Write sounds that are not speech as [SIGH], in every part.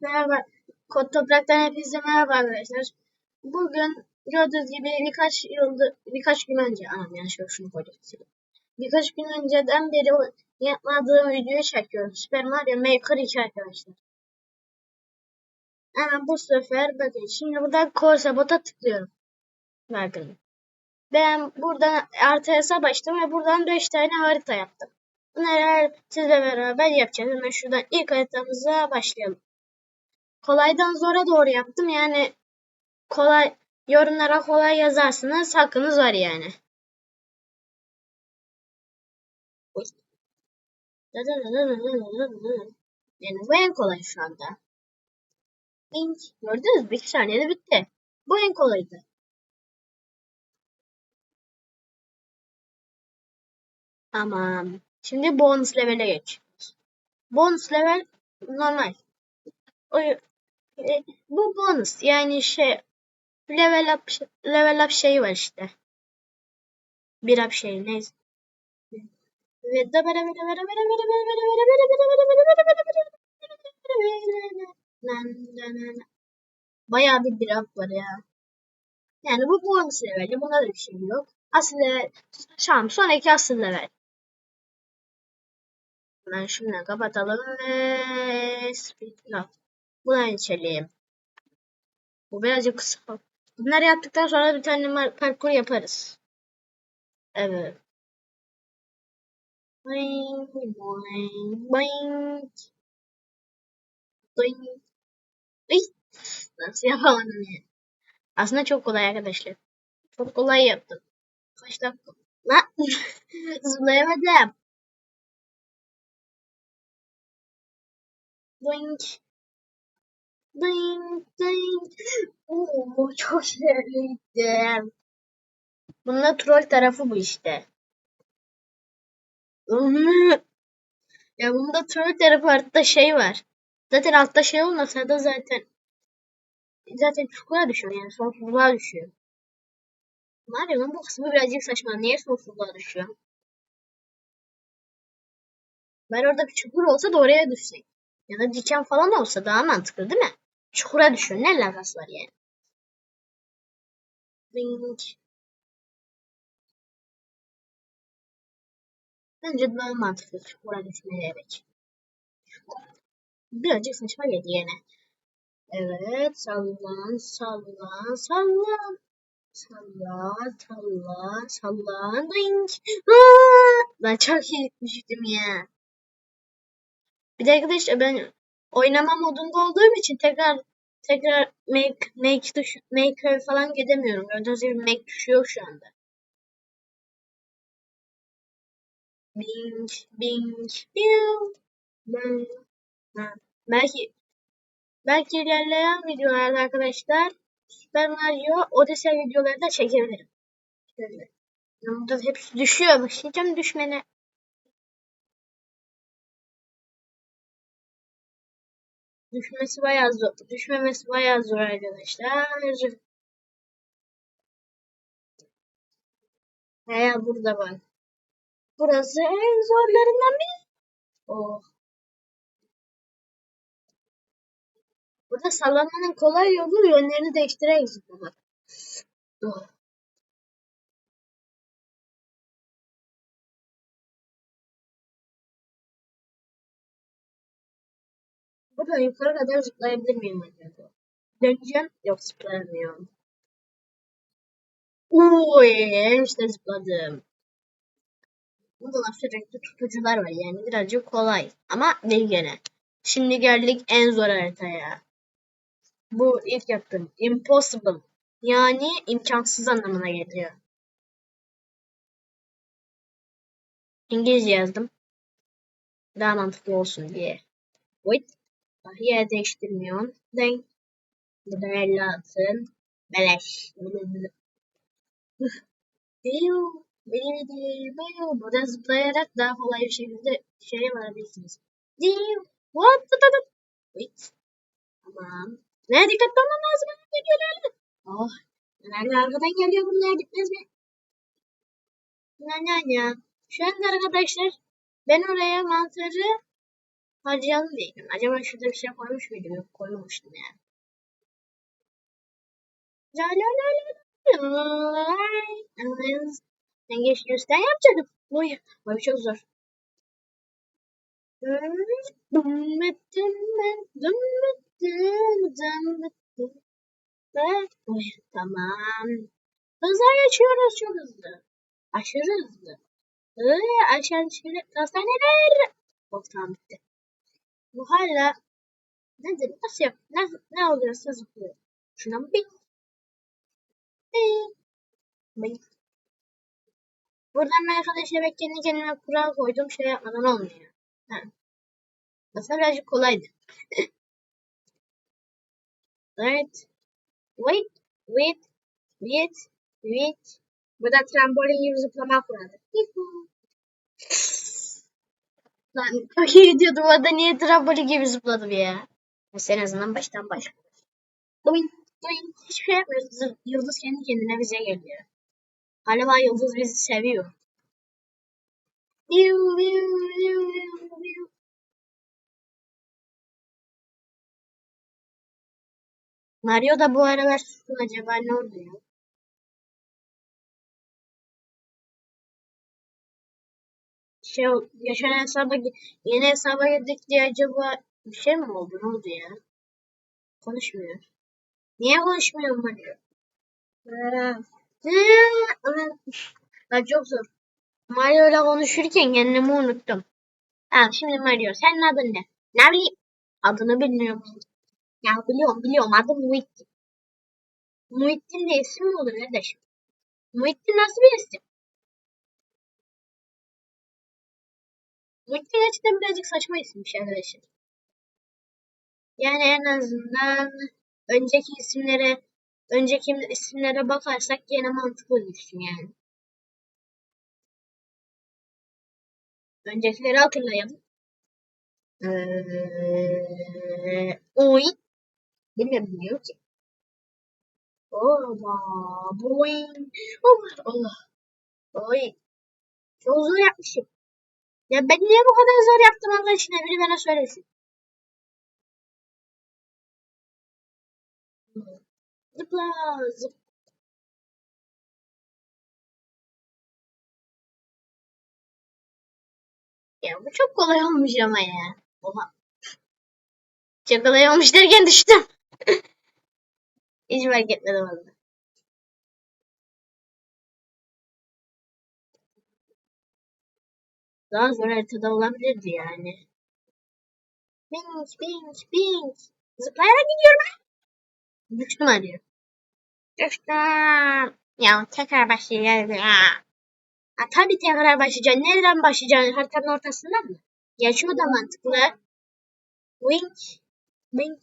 Merhaba. Kod Toprak'tan hepinize merhaba arkadaşlar. Bugün gördüğünüz gibi birkaç yıldır, birkaç gün önce, anam yanlış şunu koydum. Birkaç gün önceden beri yapmadığım videoyu çekiyorum. Super Mario Maker 2 arkadaşlar. Hemen bu sefer bakın. Şimdi buradan Corsa Bot'a tıklıyorum. Bakın. Ben buradan artı hesap açtım ve buradan 5 tane harita yaptım. Bunları sizle beraber yapacağız. Hemen şuradan ilk haritamıza başlayalım kolaydan zora doğru yaptım. Yani kolay yorumlara kolay yazarsınız. Hakkınız var yani. Yani bu en kolay şu anda. Link. Gördünüz mü? 2 saniyede bitti. Bu en kolaydı. Tamam. Şimdi bonus level'e geç. Bonus level normal. O, bu bonus yani şey level up level up şeyi var işte. Bir up şeyi neyse. Bayağı bir bir up var ya. Yani bu bonus leveli. Buna da bir şey yok. Asıl level. Tamam sonraki asıl level. Ben şimdi kapatalım ve speed up. Buna geçelim. Bu birazcık kısa. Bunları yaptıktan sonra bir tane parkur yaparız. Evet. Boing, boing, boing. Boing. Nasıl yapamadım ya? Aslında çok kolay arkadaşlar. Çok kolay yaptım. Kaç dakika? Lan [LAUGHS] zıplayamadım. Boing. Ding ding. Oo, çok şerliydi. Bunun troll tarafı bu işte. ya bunda troll tarafı altta şey var. Zaten altta şey olmasa da zaten zaten çukura düşüyor yani sonsuzluğa düşüyor. Mario'nun bu kısmı birazcık saçma. Niye sonsuzluğa düşüyor? Ben orada bir çukur olsa da oraya düşsek. Ya da diken falan olsa daha mantıklı değil mi? Çukura düşüyor. Ne alakası var yani? Ding. Bence daha mantıklı çukura düşmeyerek. Birazcık saçma geldi yine. Evet. Sallan, sallan, sallan. Sallan, sallan, sallan. Ding. Ben çok iyi gitmiştim ya. Bir de arkadaşlar ben oynama modunda olduğum için tekrar tekrar make make tuş maker falan gidemiyorum. Gördüğünüz gibi make yok şu anda. Bing bing ben, belki belki ilerleyen videolarda arkadaşlar Super Mario Odyssey videoları da çekebilirim. Şöyle. Burada hepsi düşüyor. Başlayacağım düşmene. Düşmesi bayağı zor. Düşmemesi bayağı zor arkadaşlar. Veya burada bak. Burası en zorlarından biri. Oh. Burada sallanmanın kolay yolu yönlerini değiştirerek zıplamak. Oh. Buradan yukarı kadar zıplayabilir miyim acaba? Döneceğim. Yok zıplayamıyorum. Uy, işte zıpladım. Burada da sürekli tutucular var yani birazcık kolay. Ama değil gene. Şimdi geldik en zor haritaya. Bu ilk yaptığım. Impossible. Yani imkansız anlamına geliyor. İngilizce yazdım. Daha mantıklı olsun diye. Wait. Yer değiştirmiyorum. Denk. Burada 56. Beleş. Biu. Biu. Biu. Burada zıplayarak daha kolay bir şekilde şeye varabilirsiniz. Biu. What? Wait. Tamam. Ne dikkatli olmam lazım. Geliyor herhalde. Oh. Herhalde arkadan geliyor bunlar gitmez mi? Ya ya ya. Şu anda arkadaşlar ben oraya mantarı harcayalım diyeceğim. Acaba şurada bir şey koymuş muydum? Yok koymamıştım yani. La la la la. Ben geç göster yapacaktım. Oy, oy çok zor. Oy, tamam. Hızla geçiyoruz çok hızlı. Aşırı hızlı. Ee, aşağı şöyle hastaneler. Oh tamam bitti. Bu hala nedir? Nasıl yap? Ne, ne oluyorsa zıplıyor. Şuna mı bir? Buradan ben arkadaşlar ben kendi kendime kural koydum. Şey yapmadan olmuyor. Ha. Aslında birazcık kolaydı. [LAUGHS] evet. Wait. Wait. Wait. Wait. Burada trambolin gibi zıplamak vardı. Lan çok iyi diyordum. Orada niye trambolin gibi zıpladım ya? Neyse en azından baştan başlıyoruz. Doink. Doink. Hiçbir şey yapmıyoruz. Yıldız kendi kendine bize geliyor. Galiba Yıldız bizi seviyor. Mario da bu aralar sustu acaba ne oluyor? Şey, yaşanan hesaba, yeni hesaba girdik diye acaba bir şey mi oldu? Ne oldu ya? Konuşmuyor. Niye konuşmuyor Mario? Ha, çok zor. Mario ile konuşurken kendimi unuttum. Tamam şimdi Mario senin adın ne? Ne bileyim. Adını bilmiyorum. Ya biliyorum biliyorum adım Muhittin. Muhittin de isim mi olur kardeşim? Muhittin nasıl bir isim? Muhittin gerçekten birazcık saçma isimmiş arkadaşlar. Yani en azından önceki isimlere önceki isimlere bakarsak yine mantıklı isim yani. Öncekileri hatırlayalım. Ee, oy. Bilmiyorum biliyor ki. Oba, boing. Allah Allah. Oy. Çok zor yapmışım. Ya ben niye bu kadar zor yaptım Allah aşkına biri bana söylesin. Zıpla zıp. Ya bu çok kolay olmuş ama ya. Oha. Çok kolay olmuş derken düştüm. [LAUGHS] Hiç fark etmedim valla. Daha zor haritada olabilirdi yani. Bing bing bing. Zıplayarak gidiyorum. Düştüm arıyor. Düştüm. Ya tekrar başlayacağız ya. Ha, tabii tekrar başlayacaksın. Nereden başlayacaksın? Haritanın ortasından mı? Ya şu da mantıklı. Wink. Wink.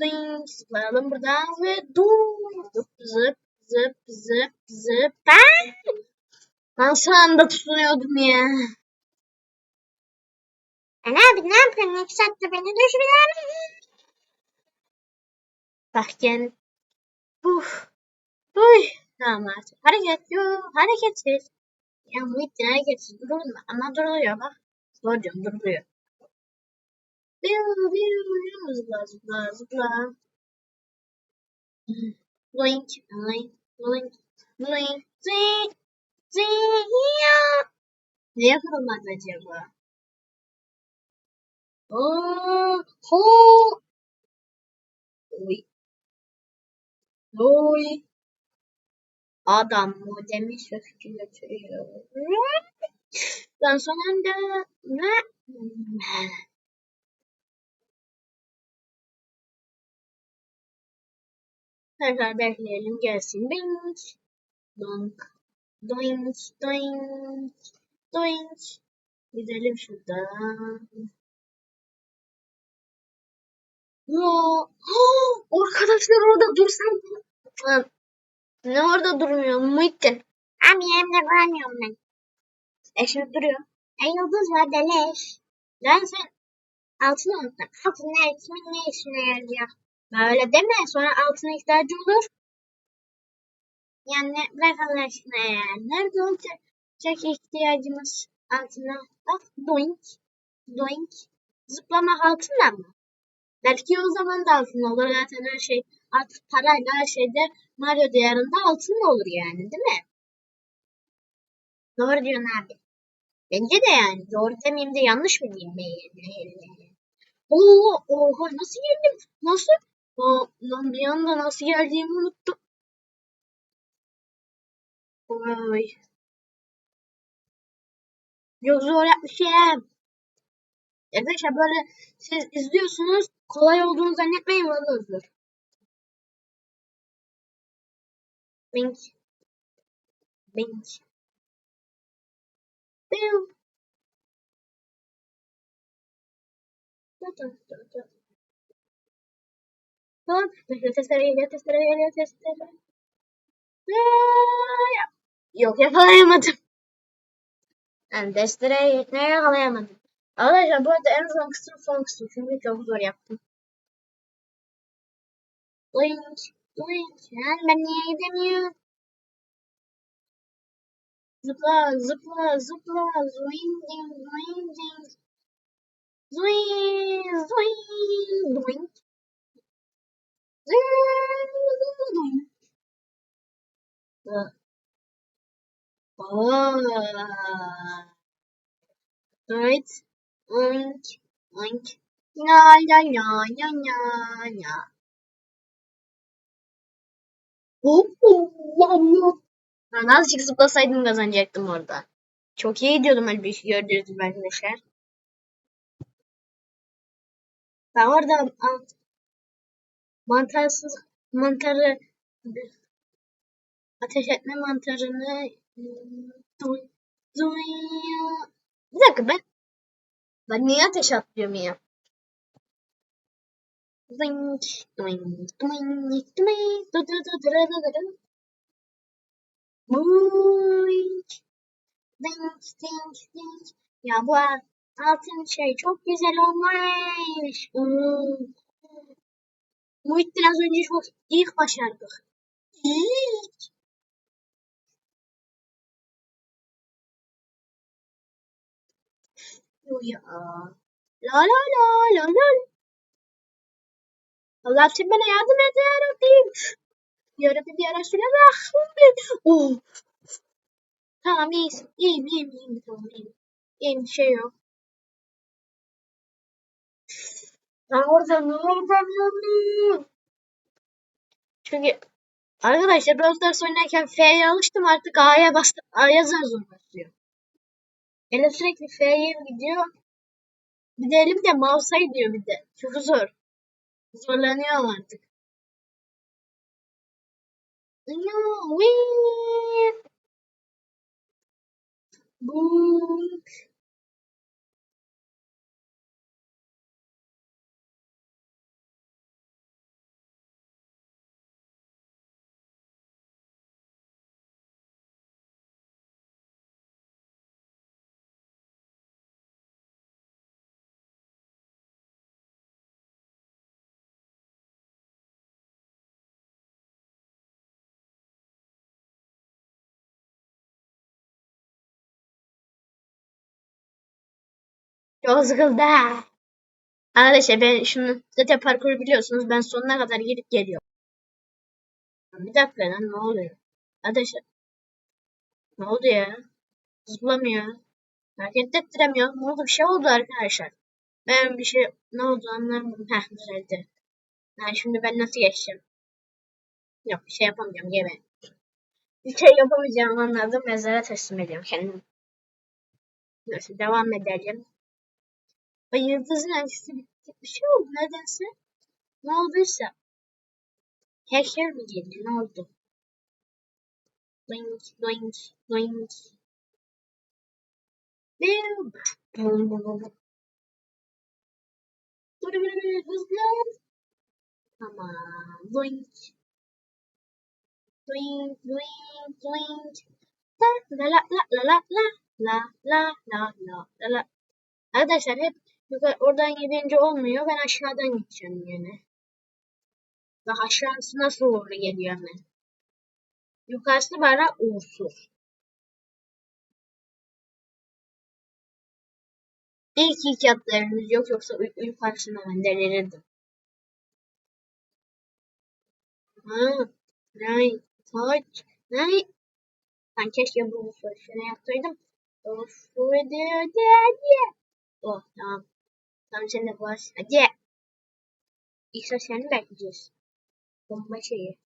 Wink. Zıplayalım buradan ve dur. Zıp zıp zıp zıp zıp. Ben nasıl anda tutunuyordum ya. Ne abi ne yapıyorsun? İki saatte beni düşürüyor. Bak yani. Uf. Uy. Tamam artık. Hareket yok. Hareketsiz. Ya Muhittin hareketsiz durur mu? Ama duruyor bak. Zor diyorum duruyor. Biu biu biu zıpla zıpla zıpla. Blink, blink, blink, blink, zing, zing, ya. Niye kırılmaz acaba? Oo, ho. Oy. Oy. Adam modemi söktü götürüyor. Ben son anda ne? Tekrar bekleyelim gelsin. Bing. Doink. Doink. Doink. Gidelim şuradan. Yo. Arkadaşlar orada dursam. Ne orada durmuyor? Muhittin. Abi yerimde duramıyorum ben. E şimdi duruyor. E yıldız var deleş. Lan sen altını unuttun. Altın ne kimin ne işine yarayacak? Böyle deme sonra altına ihtiyacı olur. Yani bırak Allah aşkına ya. Nerede olacak ihtiyacımız altına? Bak doink. doink. Zıplama altınla mı? Belki o zaman da altın olur. Zaten her şey artık parayla her şeyde Mario diyarında altın olur yani değil mi? Doğru diyorsun abi. Bence de yani. Doğru demeyeyim de yanlış mı diyeyim? Oo, oha nasıl geldim? Nasıl? Aa, lan bir anda nasıl geldiğimi unuttum. Oy. Çok zor yapmışım. Arkadaşlar böyle siz izliyorsunuz. Kolay olduğunu zannetmeyin valla zor. Bink. Bink. Da. Tamam. Testere geliyor, testere geliyor, testere. Aa, Yok yakalayamadım. Yani testereyi ne yakalayamadım. Arkadaşlar bu arada en son kısım son kısım. Çünkü çok zor yaptım. Blink, blink. Yani ben niye gidemiyorum? Zıpla, zıpla, zıpla. Zoing, ding, zoing, ding. Zoing, zoing, doink. Zoing, doink. Oh. Evet. Oink, oink. Ya ya ya ya ya ya. Ben azıcık zıplasaydım kazanacaktım orada. Çok iyi gidiyordum elbette gördüğünüz gibi arkadaşlar. Ben orada a, mantarsız mantarı ateş etme mantarını bir dakika ben ben niye ateş atlıyorum ya? Zing, doing, doing, doing, da da da da da da da. Boing, zing, zing, zing. Ya bu altın şey çok güzel olmuş. Hmm. Muhit biraz önce çok ilk başardık. İlk. Ya. La la la la la. Allah sen bana yardım et ya Rabbim. Ya Rabbim ya Resulallah. Oh. Tamam iyisin. İyiyim iyiyim iyiyim. Tamam iyiyim. İyiyim bir şey yok. Ben orada ne yapamıyorum? Çünkü arkadaşlar Brawl Stars oynarken F'ye alıştım artık A'ya bastım. A'ya zar zor basıyor. Elim sürekli F'ye gidiyor. Bir de elimde mouse'a gidiyor bir de. Çok zor. Zorlanıyorum artık. Boom. Çok sıkıldı. Arkadaşlar ben şunu zaten parkuru biliyorsunuz. Ben sonuna kadar gidip geliyorum. Bir dakika lan ne oluyor? Arkadaşlar ne oldu ya? Zıplamıyor. Hareket ettiremiyor. Ne oldu? Bir şey oldu arkadaşlar. Ben bir şey ne oldu anlamadım. Heh düzeldi. Yani şimdi ben nasıl geçeceğim? Yok bir şey yapamayacağım. Yeme. Bir şey yapamayacağım anladım. Mezara teslim ediyorum kendimi. Neyse devam edelim. Ay yıldızın elçisi bitti. Bir şey oldu nedense. Ne olduysa. Hacker mi geldi? Ne oldu? Doink, doink, doink. Bum, bum, bum, bum. Dur bir bir hızlı. Tamam. Doink. Doink, doink, doink. La la la la la la la la la la la la. Arkadaşlar hep Yukarı, oradan gidince olmuyor. Ben aşağıdan gideceğim yine. Bak aşağısı nasıl uğurlu geliyor hemen. Yukarısı bana uğursuz. İyi ki ilk yatlarımız yok yoksa karşısında ben delirirdim. Ha, nay, taç, nay. Ben keşke bu şuna yaptırdım. Of, hadi, hadi. Oh, tamam. Tamam sen de bas. Hadi. İsa seni bekleyeceğiz. Bomba şeyi.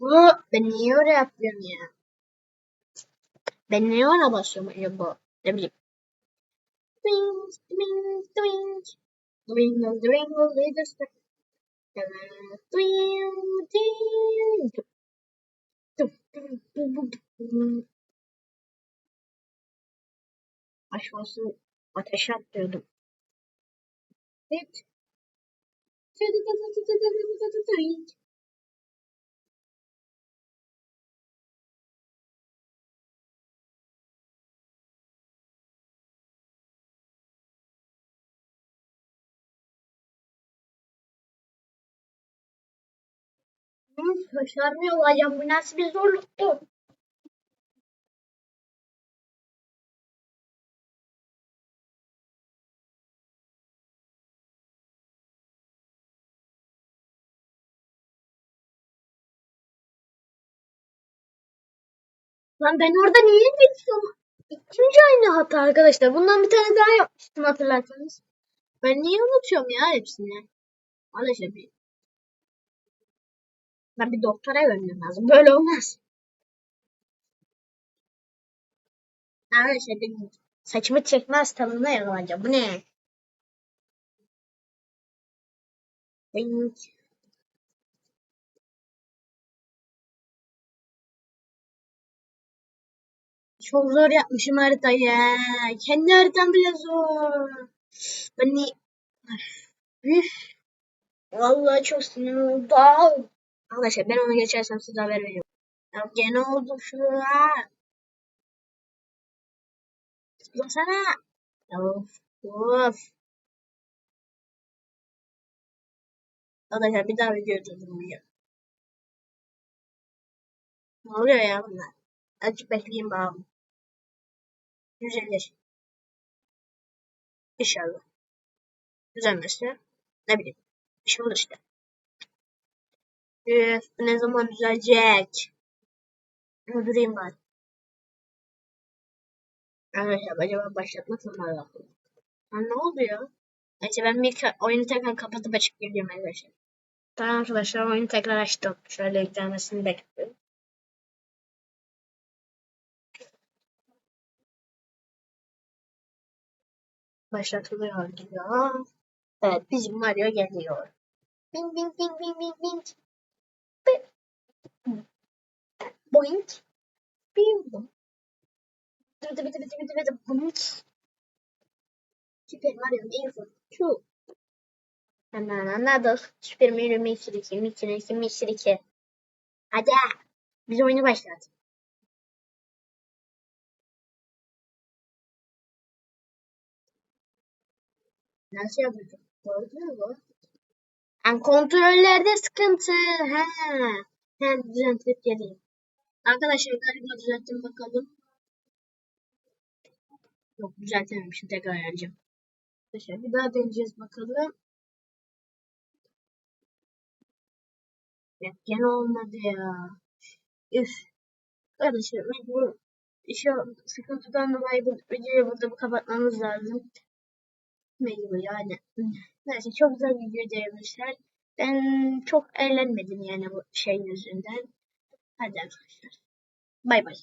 Bu, ben niye oraya yapıyorum ya? Ben niye ona basıyorum acaba? Ne bileyim. Twink, twink, twink. Twinkle, twinkle, little star. Twink, twink. Evet. Başarmıyor olacağım. Bu nasıl bir zorluktu? Lan ben orada niye geçiyorum? İkinci aynı hata arkadaşlar. Bundan bir tane daha yapmıştım hatırlarsanız. Ben niye unutuyorum ya hepsini? Arkadaşlar ben bir doktora görmem lazım. Böyle olmaz. Arkadaşlar bir saçımı çekme hastalığına yakalanacağım. Bu ne? Bing. Çok zor yapmışım haritayı. Kendi haritam bile zor. Ben ni... Üf. Çok sinir oldum. Arkadaşlar ben onu geçersem size haber veriyorum. Ya gene oldu şuraya. Zıplasana. Of. Of. Arkadaşlar bir daha video durdurmayacağım. Ne oluyor ya bunlar? Azıcık bekleyeyim bakalım. Düzelir. İnşallah. Düzelmezse ne bileyim. Bir şey olur işte. Üf, ne zaman düzelecek? Öldüreyim ben. Arkadaşlar acaba başlatmak mı lazım? Ha, ne oldu ya? Neyse ben bir oyunu tekrar kapatıp açıp geliyorum arkadaşlar. Tamam arkadaşlar oyunu tekrar açtım. Şöyle yüklenmesini bekliyorum. Başlatılıyor diyor. Evet bizim Mario geliyor. Bing bing bing bing bing bing. Boink. Bing bing. Bıdı bıdı bıdı bıdı bıdı boink. Super Mario Maker 2. Hemen anladık. Super Mario Maker 2, Maker 2, Maker 2. Hadi. Biz oyunu başlat. Nasıl yapacağım? Doğru bu? Yani kontrollerde sıkıntı. He. He düzeltip geleyim. Arkadaşlar galiba düzelttim bakalım. Yok düzeltememişim. Tekrar ayarlayacağım. Arkadaşlar bir daha deneyeceğiz bakalım. Ya gene olmadı ya. Üf. Arkadaşlar bu işe sıkıntıdan dolayı bu videoyu burada kapatmamız lazım. Mecbur yani. Neyse çok güzel video demişler. Ben çok eğlenmedim yani bu şey yüzünden. Hadi arkadaşlar. Bay bay.